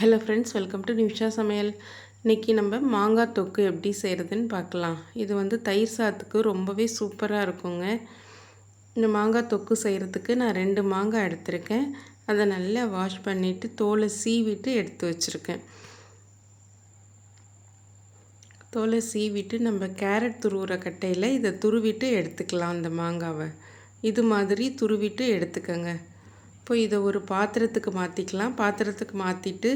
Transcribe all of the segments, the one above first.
Hello friends welcome to Nimisha சமையல் இன்றைக்கி நம்ம மாங்காய் தொக்கு எப்படி செய்கிறதுன்னு பார்க்கலாம். இது வந்து தயிர் சாத்துக்கு ரொம்பவே சூப்பராக இருக்குங்க. இந்த மாங்காய் தொக்கு செய்கிறதுக்கு நான் ரெண்டு மாங்காய் எடுத்திருக்கேன். அதை நல்லா வாஷ் பண்ணிவிட்டு தோலை சீவிட்டு எடுத்து வச்சுருக்கேன். தோலை சீவிட்டு நம்ம கேரட் துருவுற கட்டையில் இதை துருவிட்டு எடுத்துக்கலாம் அந்த மாங்காவை. இது மாதிரி துருவிட்டு எடுத்துக்கோங்க. இப்போ இதை ஒரு பாத்திரத்துக்கு மாற்றிக்கலாம் பாத்திரத்துக்கு மாற்றிட்டு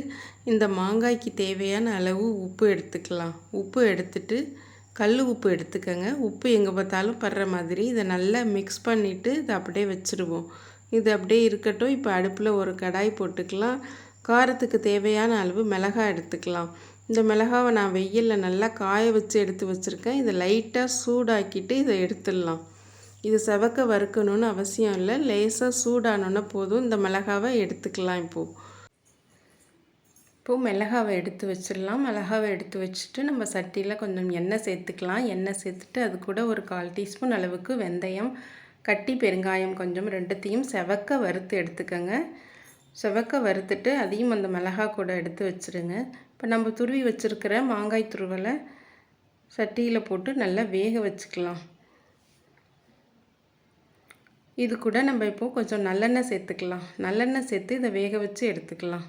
இந்த மாங்காய்க்கு தேவையான அளவு உப்பு எடுத்துக்கலாம். உப்பு எடுத்துட்டு கல் உப்பு எடுத்துக்கோங்க. உப்பு எங்கே பார்த்தாலும் படுற மாதிரி. இதை நல்லா மிக்ஸ் பண்ணிவிட்டு இதை அப்படியே வச்சுருவோம். இது அப்படியே இருக்கட்டும். இப்போ அடுப்பில் ஒரு கடாய் போட்டுக்கலாம். காரத்துக்கு தேவையான அளவு மிளகாய் எடுத்துக்கலாம். இந்த மிளகாவை நான் வெயிலில் நல்லா காய வச்சு எடுத்து வச்சுருக்கேன். இதை லைட்டாக சூடாக்கிட்டு இதை எடுத்துடலாம். இது செவக்க வறுக்கணும்னு அவசியம் இல்லை. லேசாக சூடானோன்னா போதும். இந்த மிளகாவை எடுத்துக்கலாம் இப்போது இப்போது மிளகாவை எடுத்து வச்சிடலாம். மிளகாவை எடுத்து வச்சுட்டு நம்ம சட்டியில் கொஞ்சம் எண்ணெய் சேர்த்துக்கலாம். எண்ணெய் சேர்த்துட்டு அது கூட ஒரு கால் டீஸ்பூன் அளவுக்கு வெந்தயம் கட்டி பெருங்காயம் கொஞ்சம் ரெண்டுத்தையும் செவக்க வறுத்து எடுத்துக்கோங்க. செவக்க வறுத்துட்டு அதையும் அந்த மிளகா கூட எடுத்து வச்சுருங்க. இப்போ நம்ம துருவி வச்சுருக்கிற மாங்காய் துருவலை சட்டியில் போட்டு நல்லா வேக வச்சுக்கலாம். இது கூட நம்ம இப்போது கொஞ்சம் நல்லெண்ணெய் சேர்த்துக்கலாம். நல்லெண்ணெய் சேர்த்து இதை வேக வச்சு எடுத்துக்கலாம்.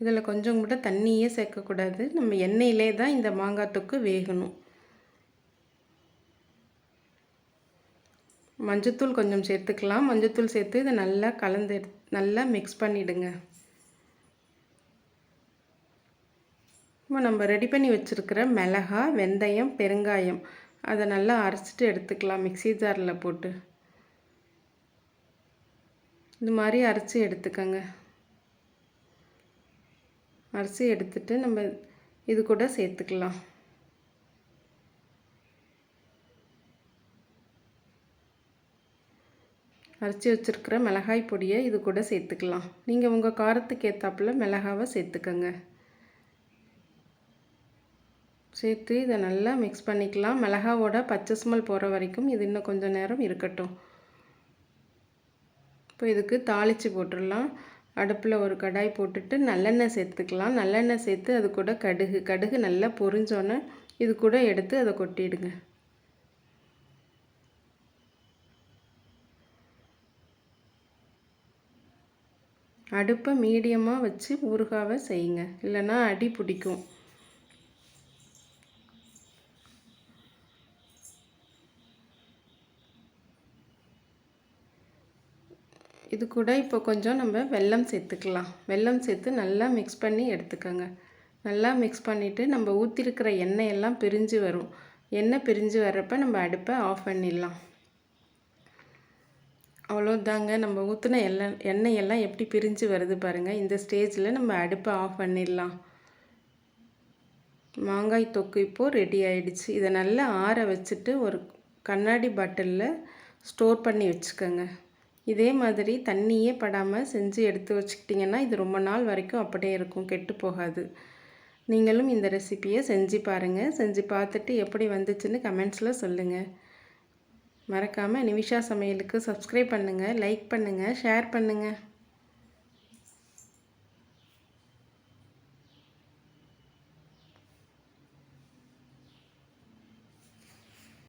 இதில் கொஞ்சம் கூட தண்ணியே சேர்க்கக்கூடாது. நம்ம எண்ணெயிலே தான் இந்த மாங்காய் தொக்கு வேகணும். மஞ்சத்தூள் கொஞ்சம் சேர்த்துக்கலாம். மஞ்சத்தூள் சேர்த்து இதை நல்லா கலந்து நல்லா மிக்ஸ் பண்ணிவிடுங்க நம்ம ரெடி பண்ணி வச்சுருக்கிற மிளகா வெந்தயம் பெருங்காயம் அதை நல்லா அரைச்சிட்டு எடுத்துக்கலாம் மிக்சி ஜாரில் போட்டு. இது மாதிரி அரைச்சி எடுத்துக்கோங்க. அரைச்சி எடுத்துட்டு நம்ம இது கூட சேர்த்துக்கலாம். அரைச்சி வச்சுருக்கிற மிளகாய் பொடியை இது கூட சேர்த்துக்கலாம். நீங்கள் உங்கள் காரத்துக்கு ஏற்றாப்புல மிளகாவை சேர்த்துக்கோங்க. சேர்த்து இதை நல்லா மிக்ஸ் பண்ணிக்கலாம். மிளகாவோட பச்சை ஸ்மெல் போகிற வரைக்கும் இது இன்னும் கொஞ்சம் நேரம் இருக்கட்டும். இப்போ இதுக்கு தாளித்து போட்டுடலாம். அடுப்பில் ஒரு கடாய் போட்டுட்டு நல்லெண்ணெய் சேர்த்துக்கலாம். நல்லெண்ணெய் சேர்த்து அது கூட கடுகு. கடுகு நல்லா பொரிஞ்சோன்னே இது கூட எடுத்து அதை கொட்டிடுங்க. அடுப்பை மீடியமாக வச்சு ஊறுகாவை செய்யுங்க. இல்லைன்னா அடி பிடிக்கும். இது கூட இப்போ கொஞ்சம் நம்ம வெல்லம் சேர்த்துக்கலாம். வெல்லம் சேர்த்து நல்லா மிக்ஸ் பண்ணி எடுத்துக்கோங்க. நல்லா மிக்ஸ் பண்ணிவிட்டு நம்ம ஊற்றிருக்கிற எண்ணெய் எல்லாம் பிரிஞ்சு வரும். எண்ணெய் பிரிஞ்சு வர்றப்ப நம்ம அடுப்பை ஆஃப் பண்ணிடலாம். அவ்வளோதாங்க. நம்ம ஊற்றின எல்லாம் எண்ணெய் எல்லாம் எப்படி பிரிஞ்சு வருது பாருங்கள் இந்த ஸ்டேஜில் நம்ம அடுப்பை ஆஃப் பண்ணிடலாம். மாங்காய் தொக்கு இப்போது ரெடி ஆகிடுச்சு இதை நல்லா ஆற வச்சுட்டு ஒரு கண்ணாடி பாட்டிலில் ஸ்டோர் பண்ணி வச்சுக்கோங்க. இதே மாதிரி தண்ணியே படாமல் செஞ்சு எடுத்து வச்சுக்கிட்டிங்கன்னா இது ரொம்ப நாள் வரைக்கும் அப்படியே இருக்கும் கெட்டு போகாது. நீங்களும் இந்த ரெசிப்பியை செஞ்சு பாருங்கள் செஞ்சு பார்த்துட்டு எப்படி வந்துச்சுன்னு கமெண்ட்ஸில் சொல்லுங்கள் மறக்காமல் நிமிஷா சமையலுக்கு சப்ஸ்கிரைப் பண்ணுங்கள் லைக் பண்ணுங்கள் ஷேர் பண்ணுங்கள்